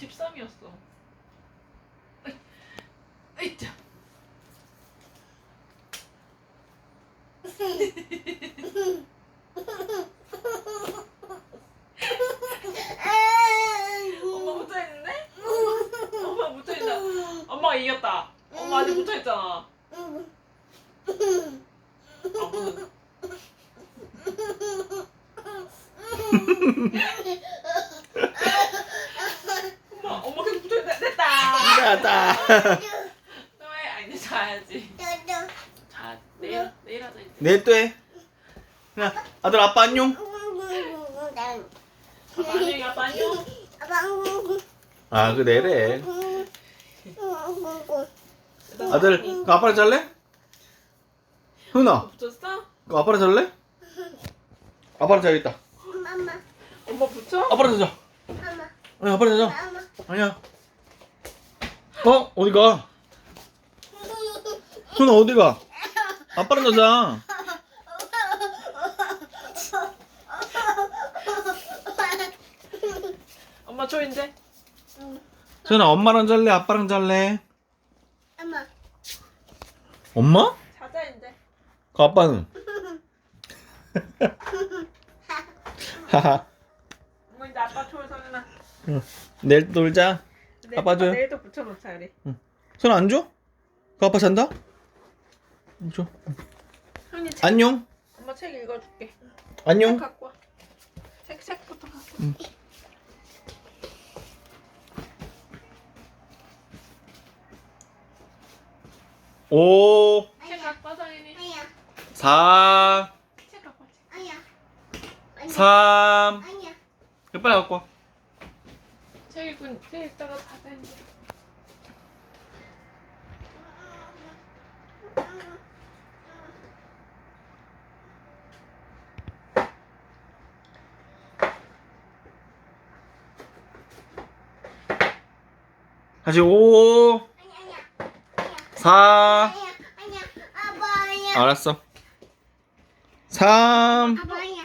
13이었어. 에이짜. 엄마 붙어 있는데? 엄마 붙어 있다. 엄마가 이겼다. 엄마 아직 붙어 있잖아. 아무는 엄마 엄마 계속 붙어 있다. 나다. 왜 아니 자야지. 자 내일 내일 하자 이제. 내일 또 해. 야, 아들 아빠 안녕. 아빠 안녕 아빠 안녕. 아, 그 내래. 아들, 그 아빠랑 잘래? 훈아, 붙였어? 그 아빠랑 잘래? 아빠랑 자야겠다. 엄마 붙여? 아빠랑 자자. 아니, 아빠랑 자자. 아니야. 어? 어디 가? 훈아 어디 가? 아빠랑 자자. 엄마 줘 이제. 훈아 엄마랑 잘래? 아빠랑 잘래? 엄마? 자자 이제. 그 아빠는? 하하. 엄마 이제 아빠 줘 성현아. 내일 또 놀자. 내- 아빠 줘요? 내일 또 붙여놓자 그래. 손 안 줘? 그 아빠 잔다? 줘. 형님 책. 안녕. 엄마 책 읽어줄게. 책 안녕. 갖고 와. 책 책부터 갖고. 와. 응. 오, 책 갖고 와 성현이. 사, 책 갖고 와. 책. 삼. 이거 빨리 갖고 와. 책 읽고 책 읽다가 자자 이제. 다시 오, 사. 알았어. 삼.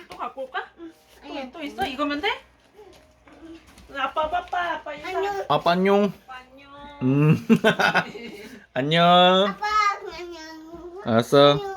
또 갖고 올까? 또, 또 있어? 이거면 돼? 아빠 아빠. 안녕. 아빠 안녕. 안녕. 음. 안녕. 아빠 안녕. 알았어. 안녕.